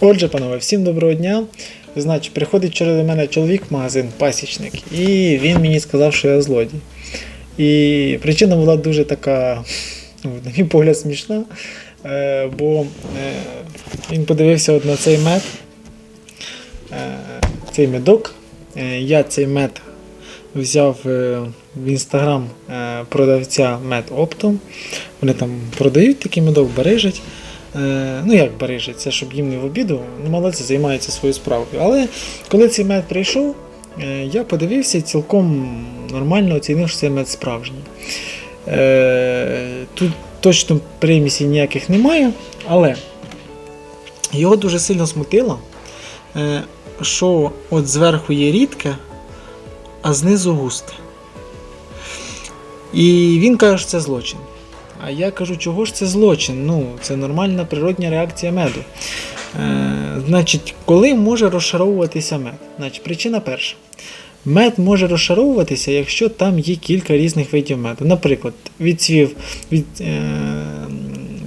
Отже, панове, всім доброго дня. Значить, приходить до мене чоловік в магазин, пасічник, і він мені сказав, що я злодій. І причина була дуже така, на мій погляд, смішна. е, Бо е, він подивився от на цей мед, е, цей медок. Я цей мед взяв в інстаграм продавця мед Оптом. Вони там продають такий медок, барижать. Е, Ну, як барижать, це щоб їм не в обіду, ну молодці, займаються своєю справою. Але коли цей мед прийшов, е, я подивився і цілком нормально оцінив, що цей мед справжній. Е, Тут точно примісі ніяких немає, але його дуже сильно смутило, що от зверху є рідке, а знизу густе. І він каже, що це злочин. А я кажу, чого ж це злочин? Ну, це нормальна природня реакція меду. Е, значить, коли може розшаровуватися мед? Значить, причина перша. Мед може розшаровуватися, якщо там є кілька різних видів меду. Наприклад, відцвів від, е,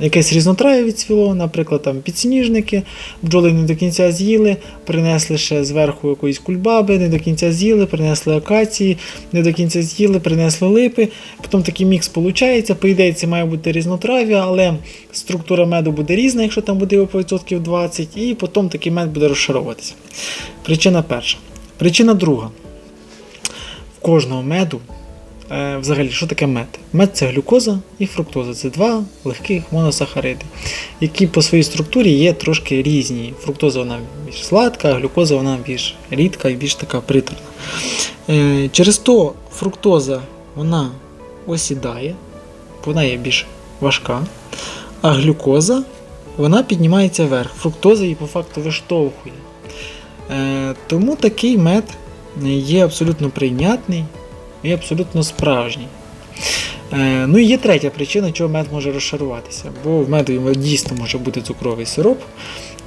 якесь різнотрав'я відцвіло, наприклад, там підсніжники, бджоли не до кінця з'їли, принесли ще зверху якоїсь кульбаби, не до кінця з'їли, принесли акації, не до кінця з'їли, принесли липи. Потім такий мікс виходить. По ідеї, це має бути різнотрав'я, але структура меду буде різна, якщо там буде по відсотків 20, і потім такий мед буде розшаровуватися. Причина перша. Причина друга. В кожного меду, е, взагалі, що таке мед? Мед це глюкоза і фруктоза. Це два легких моносахариди, які по своїй структурі є трошки різні. Фруктоза вона більш сладка, а глюкоза вона більш рідка і більш така приторна. Е, Через то фруктоза вона осідає, вона є більш важка, а глюкоза вона піднімається вверх. Фруктоза її по факту виштовхує. Е, Тому такий мед є абсолютно прийнятний і абсолютно справжній. Е, Ну і є третя причина, чого мед може розшаруватися. Бо в меду дійсно може бути цукровий сироп,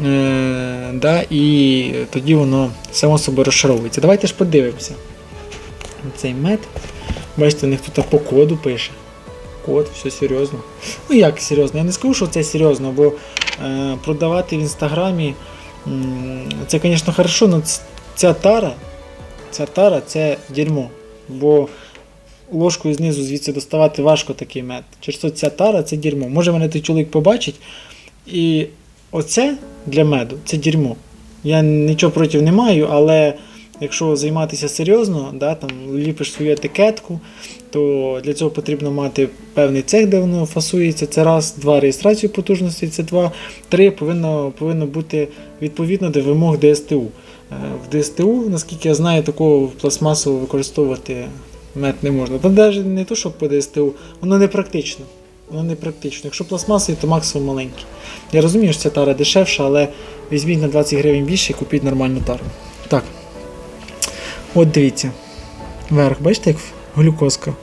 е, да, і тоді воно само собою розшаровується. Давайте ж подивимося. Цей мед. Бачите, у них тут по коду пише. Код, все серйозно. Ну як серйозно? Я не скажу, що це серйозно, бо е, продавати в інстаграмі це, звісно, хорошо, але ця тара, ця тара це дерьмо. Бо ложкою знизу звідси доставати важко такий мед. Через то ця тара це дерьмо. Може мене той чоловік побачить. І оце для меду це дерьмо. Я нічого проти не маю, але якщо займатися серйозно, да, там, ліпиш свою етикетку, то для цього потрібно мати певний цех, де воно фасується. Це раз, два реєстрацію потужності, це два, три повинно, повинно бути відповідно до вимог ДСТУ. Е, В ДСТУ, наскільки я знаю, такого пластмасово використовувати мед не можна. Та навіть не то, що по ДСТУ, воно не практично. Воно не практично. Якщо пластмасовий, то максимум маленький. Я розумію, що ця тара дешевша, але візьміть на 20 гривень більше і купіть нормальну тару. Так. От дивіться. Верх, бачите, як глюкозка.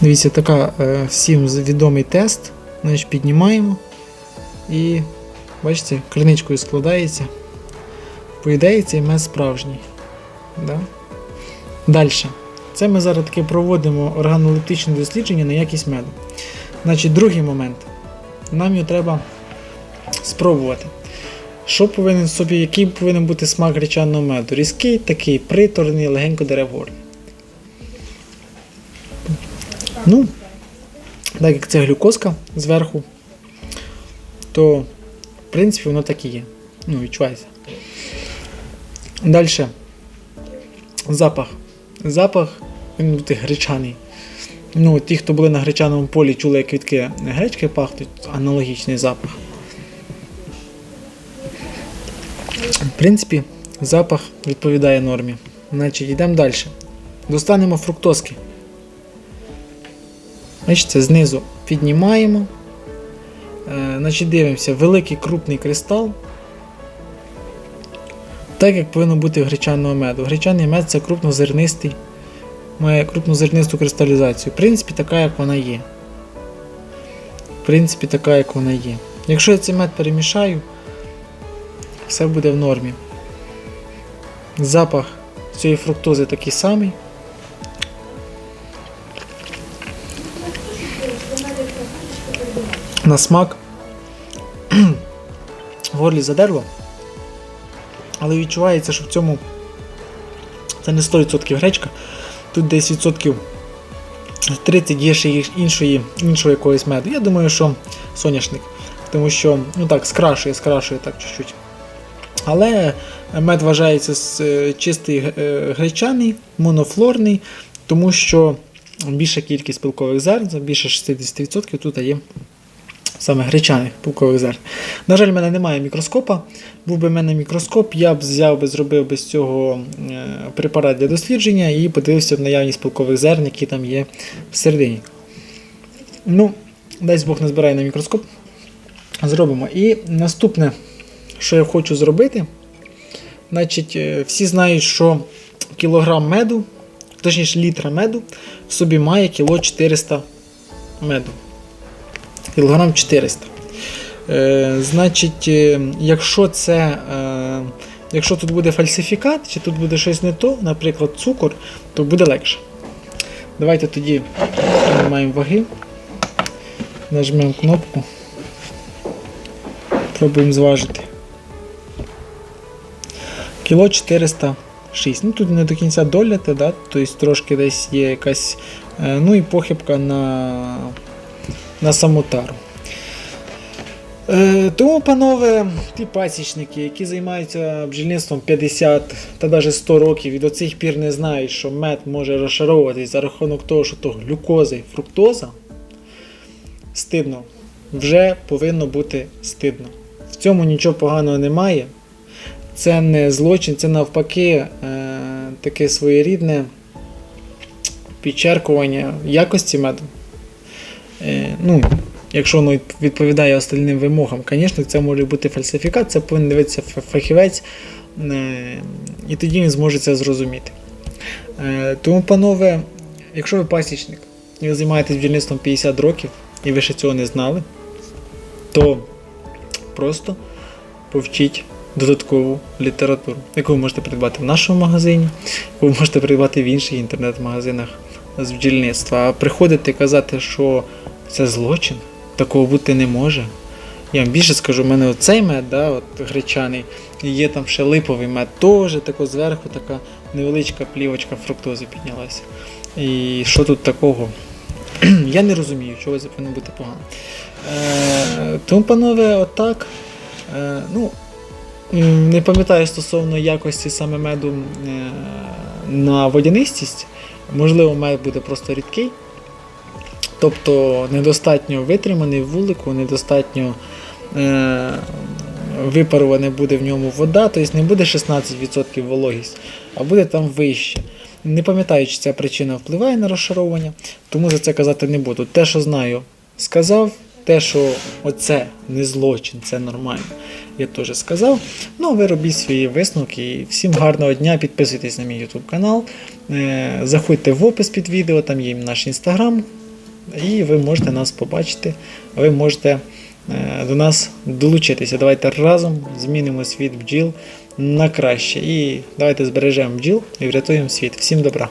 Дивіться, така е, всім відомий тест. Значить, піднімаємо. І бачите, криничкою складається. По ідеї, цей мед справжній. Да? Далі. Це ми зараз таки проводимо органолептичне дослідження на якість меду. Значить, другий момент. Нам його треба спробувати. Що повинен собі, який повинен бути смак гречаного меду? Різкий, такий, приторний, легенько дере вгору. Ну, так як це глюкозка зверху, то в принципі воно так і є. Ну, відчувається. Далі. Запах. Запах він буде гречаний. Ну, ті, хто були на гречаному полі, чули, як квітки гречки пахнуть, аналогічний запах. В принципі, запах відповідає нормі. Значить, йдемо далі. Достанемо фруктозки. Бачите, знизу піднімаємо. Е, значить, дивимося, великий крупний кристал. Так як повинно бути в гречаного меду. Гречаний мед це крупнозернистий, має крупнозернисту кристалізацію. В принципі, така, як вона є. В принципі, така, як вона є. Якщо я цей мед перемішаю, все буде в нормі. Запах цієї фруктози такий самий. На смак в горлі задерло. Але відчувається, що в цьому це не 100% гречка. Тут десь відсотків 30 є ще іншої, іншого якогось меду. Я думаю, що соняшник. Тому що, ну так, скрашує, скрашує так чуть-чуть. Але мед вважається е, чистий е, гречаний, монофлорний, тому що більша кількість пилкових зерн, більше 60% тут є саме гречаних пилкових зерн. На жаль, в мене немає мікроскопа. Був би в мене мікроскоп, я б взяв би, зробив би з цього е, препарат для дослідження і подивився б наявність пилкових зерн, які там є всередині. Ну, дай Бог не збирає на мікроскоп. Зробимо. І наступне, що я хочу зробити, значить, е, всі знають, що кілограм меду, точніше літра меду, в собі має кіло 400 меду. Кілограм 400. Е, значить, е, якщо це. Е, якщо тут буде фальсифікат, чи тут буде щось не то, наприклад, цукор, то буде легше. Давайте тоді маємо ваги. Нажмемо кнопку. Пробуємо зважити. Кіло 406. Ну тут не до кінця доляти, да? тобто трошки десь є якась. е, Ну і похибка на, на саму тару. Е, тому, панове, ті пасічники, які займаються бджільництвом 50 та навіть 100 років і до цих пір не знають, що мед може розшаровуватись за рахунок того, що то глюкоза і фруктоза, стидно. Вже повинно бути стидно. В цьому нічого поганого немає. Це не злочин, це навпаки е, таке своєрідне підчеркування якості меду. Е, ну, якщо воно відповідає остальним вимогам, звісно, це може бути фальсифікат, це повинен дивитися фахівець, е, і тоді він зможе це зрозуміти. Е, тому, панове, якщо ви пасічник, і ви займаєтесь бджільництвом 50 років, і ви ще цього не знали, то просто повчіть додаткову літературу, яку ви можете придбати в нашому магазині, яку ви можете придбати в інших інтернет-магазинах з бджільництва. А приходити казати, що це злочин, такого бути не може. Я вам більше скажу, в мене оцей мед, да, от гречаний, і є там ще липовий мед, теж тако зверху така невеличка плівочка фруктози піднялася. І що тут такого? Я не розумію, чого це повинно бути погано. Е, тому, панове, отак. Е, ну, не пам'ятаю стосовно якості саме меду е, на водянистість. Можливо, мед буде просто рідкий. Тобто недостатньо витриманий вулику, недостатньо е, випарувана буде в ньому вода, тобто не буде 16% вологість, а буде там вище. Не пам'ятаю, чи ця причина впливає на розшаровування, тому за це казати не буду. Те, що знаю, сказав. Те, що оце не злочин, це нормально, я теж сказав. Ну, ви робіть свої висновки. Всім гарного дня, підписуйтесь на мій YouTube канал, е, заходьте в опис під відео, там є наш інстаграм, і ви можете нас побачити, ви можете е, до нас долучитися. Давайте разом змінимо світ бджіл на краще. І давайте збережемо бджіл і врятуємо світ. Всім добра!